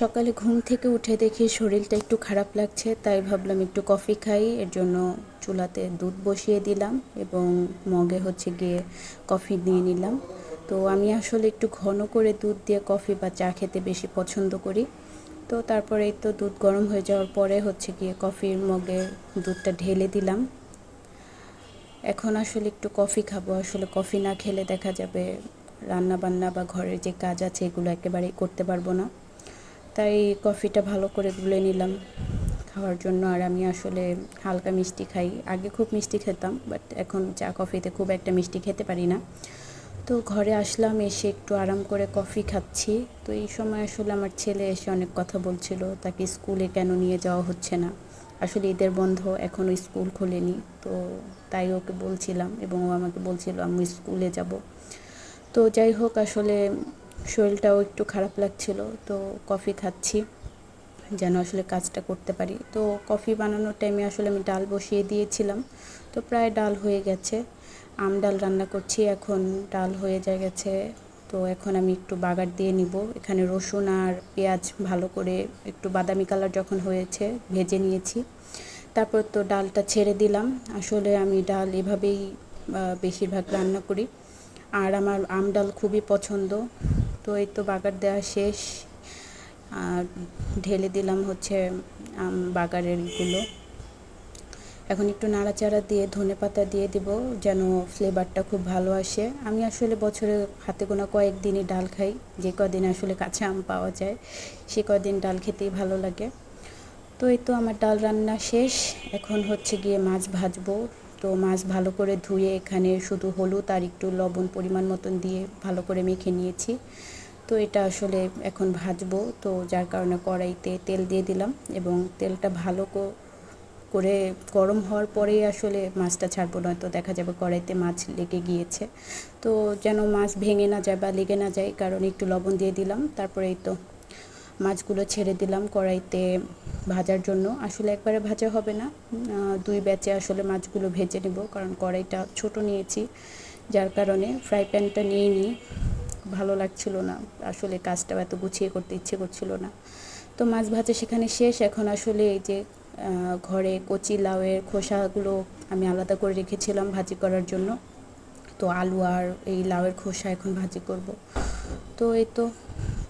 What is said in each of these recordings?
সকালে ঘুম থেকে উঠে দেখি শরীরটা একটু খারাপ লাগছে, তাই ভাবলাম একটু কফি খাই। এর জন্য চুলাতে দুধ বসিয়ে দিলাম এবং মগে হচ্ছে গিয়ে কফি নিয়ে নিলাম। তো আমি আসলে একটু ঘন করে দুধ দিয়ে কফি বা চা খেতে বেশি পছন্দ করি। তো তারপরে তো দুধ গরম হয়ে যাওয়ার পরে হচ্ছে গিয়ে কফির মগে দুধটা ঢেলে দিলাম। এখন আসলে একটু কফি খাব, আসলে কফি না খেলে দেখা যাবে রান্না বান্না বা ঘরের যে কাজ আছে এগুলো একেবারেই করতে পারব না। তাই কফিটা ভালো করে গুলে নিলাম খাওয়ার জন্য। আর আমি আসলে হালকা মিষ্টি খাই। আগে খুব মিষ্টি খেতাম বাট এখন চা কফিতে খুব একটা মিষ্টি খেতে পারি না। তো ঘরে আসলাম, এসে একটু আরাম করে কফি খাচ্ছি। তো এই সময় আসলে আমার ছেলে এসে অনেক কথা বলছিল, তাকে স্কুলে কেন নিয়ে যাওয়া হচ্ছে না? আসলে ঈদের বন্ধ এখনও স্কুল খোলেনি, তো তাই ওকে বলছিলাম এবং ও আমাকে বলছিল আমি স্কুলে যাব। তো যাই হোক, আসলে শরীরটাও একটু খারাপ লাগছিল, তো কফি খাচ্ছি, যেন আসলে কাজটা করতে পারি। তো কফি বানানোর টাইমে আসলে আমি ডাল বসিয়ে দিয়েছিলাম, তো প্রায় ডাল হয়ে গেছে। আম ডাল রান্না করছি, এখন ডাল হয়ে যায় গেছে, তো এখন আমি একটু বাগার দিয়ে নিব। এখানে রসুন আর পেঁয়াজ ভালো করে একটু বাদামি কালার যখন হয়েছে, ভেজে নিয়েছি। তারপর তো ডালটা ছেড়ে দিলাম। আসলে আমি ডাল এভাবেই বেশিরভাগ রান্না করি। আর আমার আম ডাল খুবই পছন্দ। তো এই তো বাগার দেওয়া শেষ। আর ঢেলে দিলাম হচ্ছে আম বাগারেরগুলো এখন একটু নাড়াচাড়া দিয়ে ধনে পাতা দিয়ে দিব যেন ফ্লেভারটা খুব ভালো আসে। আমি আসলে বছরে হাতে গোনা কয়েকদিনই ডাল খাই, যে কদিন আসলে কাঁচা আম পাওয়া যায়, সে কদিন ডাল খেতেই ভালো লাগে। তো এই তো আমার ডাল রান্না শেষ। এখন হচ্ছে গিয়ে মাছ ভাজবো। তো মাছ ভালো করে ধুয়ে এখানে শুধু হলুদ আর একটু লবণ পরিমাণ মতন দিয়ে ভালো করে মেখে নিয়েছি। তো এটা আসলে এখন ভাজবো। তো যার কারণে কড়াইতে তেল দিয়ে দিলাম এবং তেলটা ভালো করে গরম হওয়ার পরেই আসলে মাছটা ছাড়বো, নয়তো দেখা যাবে কড়াইতে মাছ লেগে গিয়েছে। তো যেন মাছ ভেঙে না যায় বা লেগে না যায়, কারণ একটু লবণ দিয়ে দিলাম, তারপরেই তো মাছগুলো ছেড়ে দিলাম কড়াইতে ভাজার জন্য। আসলে একবারে ভাজা হবে না। দুই ব্যাচে আসলে মাছগুলো ভেজে নেব, কারণ কড়াইটা ছোট নিয়েছি, যার কারণে ফ্রাই প্যানটা নিয়ে নিই। ভালো লাগছিল না। আসলে কাজটা এত গুছিয়ে করতে ইচ্ছে করছিল না। তো মাছ ভাজা সেখানে শেষ। এখন আসলে এই যে ঘরে কচি, লাউয়ের খোসাগুলো আমি আলাদা করে রেখেছিলাম ভাজি করার জন্য। তো আলু আর এই লাউয়ের খোসা এখন ভাজি করব। তো এই তো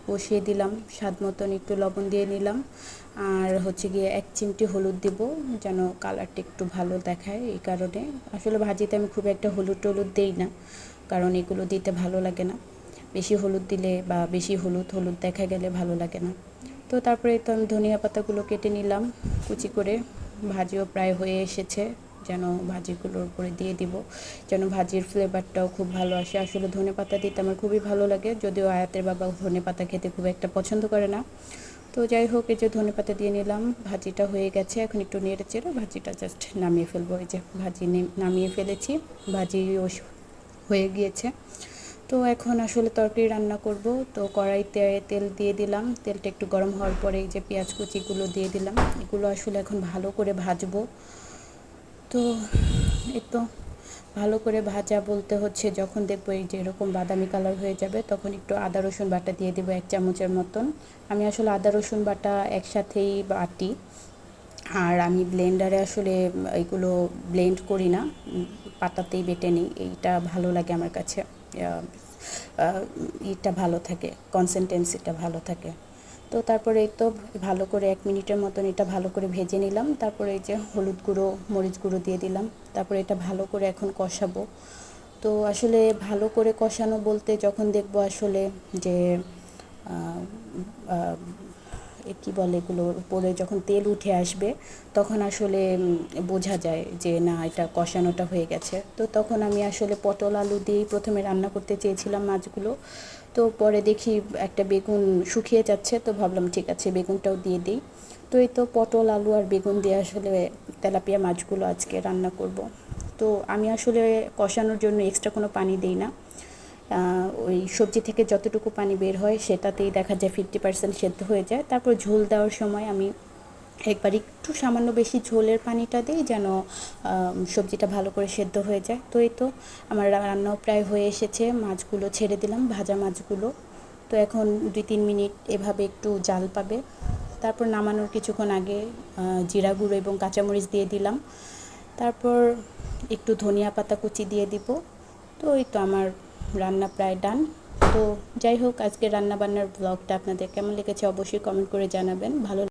বসিয়ে দিলাম, স্বাদ মতন একটু লবণ দিয়ে নিলাম। আর হচ্ছে গিয়ে এক চিমটি হলুদ দিব, যেন কালারটা একটু ভালো দেখায় এই কারণে। আসলে ভাজিতে আমি খুব একটা হলুদ টলুদ দিই না, কারণ এগুলো দিতে ভালো লাগে না। বেশি হলুদ দিলে বা বেশি হলুদ হলুদ দেখা গেলে ভালো লাগে না। তো তারপরে তো আমি ধনিয়া পাতাগুলো কেটে নিলাম, কুচি করে। ভাজিও প্রায় হয়ে এসেছে। যেন ভাজিগুলোর উপরে দিয়ে দিব। যেন ভাজির ফ্লেভারটাও খুব ভালো আসে। আসলে ধনে পাতা দিতে আমার খুবই ভালো লাগে। যদিও আয়াতের বাবা ধনে পাতা খেতে খুব একটা পছন্দ করে না। তো যাই হোক, এই যে ধনে পাতা দিয়ে নিলাম। ভাজিটা হয়ে গেছে। এখন একটু নেড়ে চেড়ে ভাজিটা জাস্ট নামিয়ে ফেলব। এই যে ভাজি নামিয়ে ফেলেছি। ভাজি হয়ে গিয়েছে। তো এখন আসলে তরকারি রান্না করব। তো কড়াইতে তেল দিয়ে দিলাম। তেলটা একটু গরম হওয়ার পরে এই যে পেঁয়াজ কুচিগুলো দিয়ে দিলাম। এগুলো আসলে এখন ভালো করে ভাজবো। তো এই তো ভালো করে ভাজা বলতে হচ্ছে, যখন দেখব এই যে এরকম বাদামি কালার হয়ে যাবে, তখন একটু আদা, রসুন বাটা দিয়ে দেবো এক চামচের মতন। আমি আসলে আদা, রসুন বাটা একসাথেই বাটি। আর আমি ব্লেন্ডারে আসলে এগুলো ব্লেন্ড করি না, পাতাতেই বেটে নিই, এইটা ভালো লাগে আমার কাছে। ইটা ভালো থাকে কনসেন্টেন্সিটা ভালো থাকে। তো তারপরে তো ভালো করে এক মিনিটের মতন এটা ভালো করে ভেজে নিলাম। তারপরে এই যে হলুদ গুঁড়ো, মরিচ গুঁড়ো দিয়ে দিলাম। তারপরে এটা ভালো করে এখন কষাবো। তো আসলে ভালো করে কষানো বলতে যখন দেখব আসলে যে কি বলে এগুলোর উপরে যখন তেল উঠে আসবে, তখন আসলে বোঝা যায় যে না, এটা কষানোটা হয়ে গেছে। তো তখন আমি আসলে পটল আলু দিয়েই প্রথমে রান্না করতে চেয়েছিলাম মাছগুলো। তো পরে দেখি একটা বেগুন শুকিয়ে যাচ্ছে, তো ভাবলাম ঠিক আছে, বেগুনটাও দিয়ে দিই। তো এই তো পটল আলু আর বেগুন দিয়ে আসলে তেলাপিয়া মাছগুলো আজকে রান্না করব। তো আমি আসলে কষানোর জন্য এক্সট্রা কোনো পানি দিই না। ওই সবজি থেকে যতটুকু পানি বের হয় সেটাতেই দেখা যায় ফিফটি পার্সেন্ট সেদ্ধ হয়ে যায়। তারপর ঝোল দেওয়ার সময় আমি একবার একটু সামান্য বেশি ঝোলের পানিটা দিই যেন সবজিটা ভালো করে সেদ্ধ হয়ে যায়। তো এই তো আমার রান্নাও প্রায় হয়ে এসেছে। মাছগুলো ছেড়ে দিলাম, ভাজা মাছগুলো। তো এখন দুই তিন মিনিট এভাবে একটু জাল পাবে। তারপর নামানোর কিছুক্ষণ আগে জিরা গুঁড়ো এবং কাঁচামরিচ দিয়ে দিলাম। তারপর একটু ধনিয়া পাতা কুচি দিয়ে দিব। তো ওই তো আমার রান্না প্রায় ডান। তো যাই হোক আজকে রান্না বান্নার ব্লগটা আপনাদের কেমন লেগেছে অবশ্যই কমেন্ট করে জানাবেন। ভালো